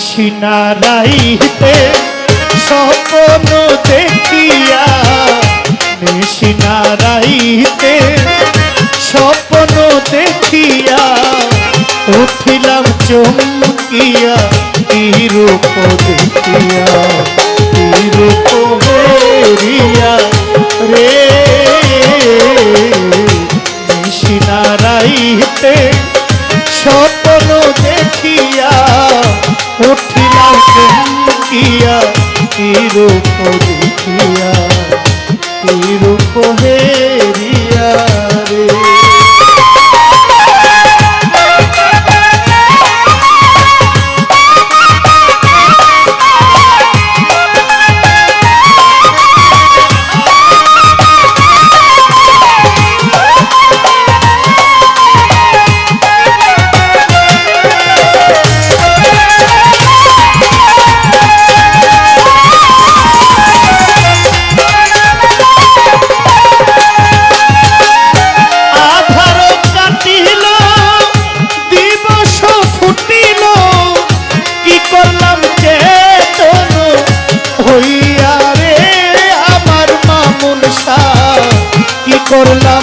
নিশিনারাইতে স্বপ্ন দেখিয়া নিশিনারাইতে স্বপ্ন দেখিয়া উঠিলাম চমকিয়া রূপ দেখিয়া রূপ হেরিয়া রে। নিশিনারাইতে স্বপ্ন রূপ দেখিয়া কি রূপ হেরিয়া কি করলাম।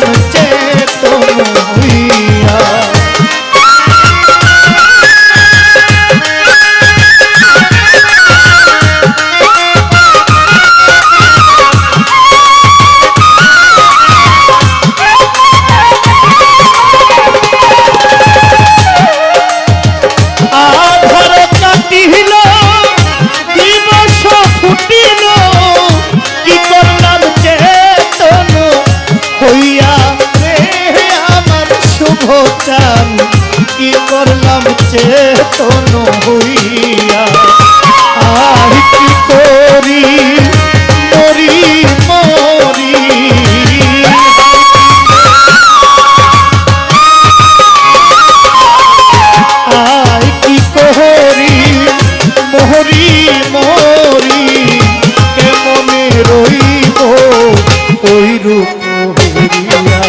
রূপ হরিয়া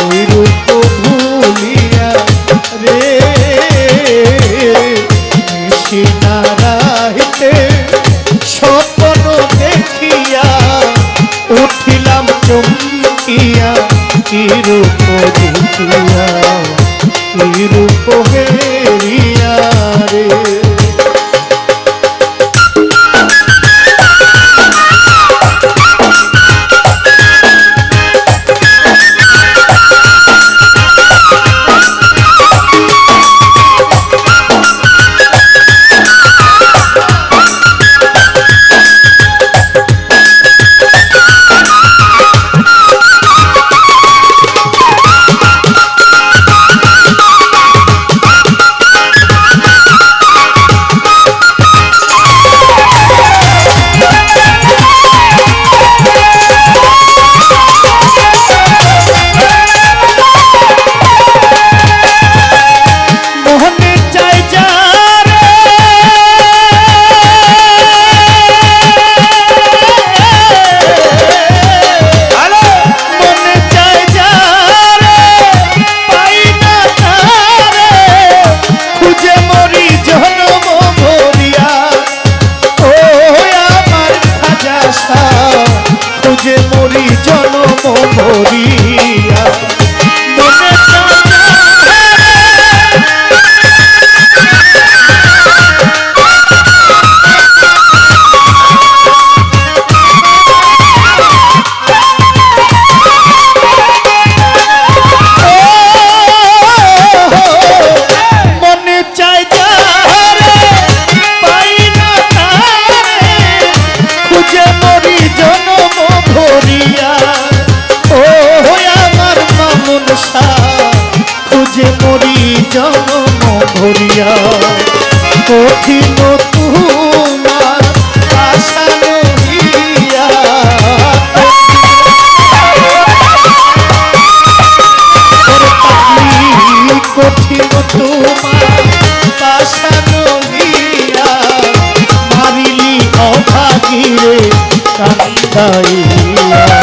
ওই রূপ ভুলিয়া রে সিনারাইতে স্বপ্ন দেখিয়া উঠিলাম চমকিয়া কি রূপ দেখিয়া কি রূপ হেরিয়া কঠিন তোমার আশা নহিয়া কঠিন তোমার আশা নহিয়া মারিলি অভাগীরে কান্দাইয়া।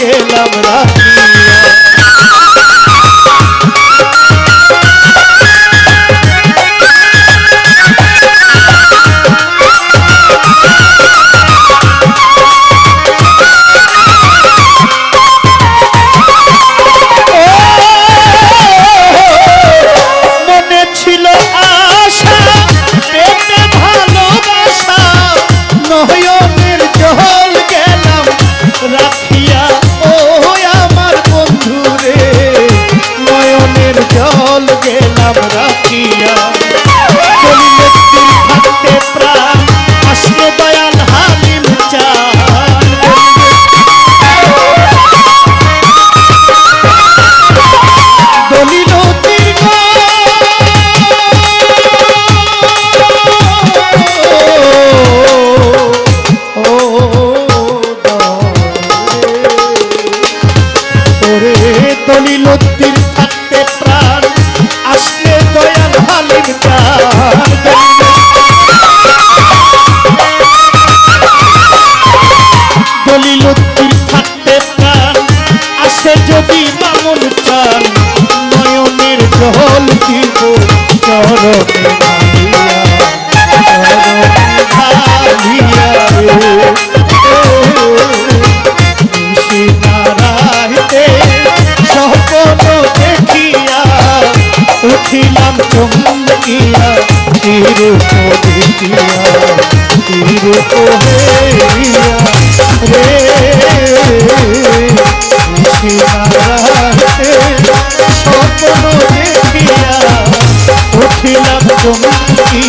গেলাম রাখিয়া নয়নের দিব চরণে স্বপ্ন দেখিয়া উঠিলাম চমকিয়া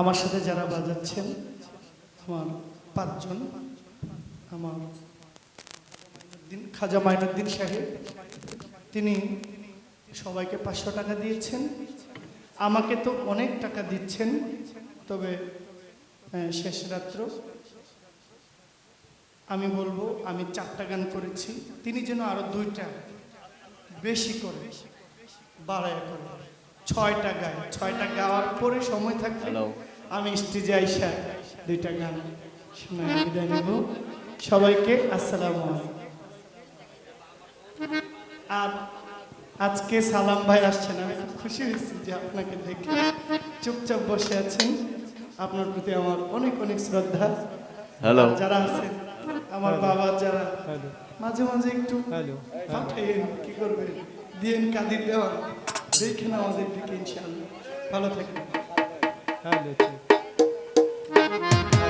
আমার সাথে যারা বাজাচ্ছেন, আমার পাঁচজন, আমার দিন খাজা মাইনুদ্দিন সাহেব, তিনি সবাইকে পাঁচশো টাকা দিয়েছেন। আমাকে তো অনেক টাকা দিচ্ছেন, তবে শেষ রাত্র। আমি বলব, আমি চারটা গান করেছি। তিনি যেন আরও দুইটা বেশি করে বাড়ায় করে ছয়টা গান ছয়টা গাওয়ার পরে সময় থাকলে আমি স্টেজে আইসা দুইটা গান শোনায় বিদায় নেব। সবাইকে আসসালামু আলাইকুম। আর আজকে সালাম ভাই আসছেন আমি খুব খুশি হয়েছি যে আপনাকে দেখে। চুপচাপ বসে আছেন। আপনার প্রতি আমার অনেক অনেক শ্রদ্ধা। হ্যালো যারা আছেন আমার বাবা যারা মাঝে মাঝে একটু পাঠাইন কি করবে দিন কাঁদি দেওয়া দেখেন আমাদের দিকে ইনশাআল্লাহ। ভালো থাকবেন। হ্যালো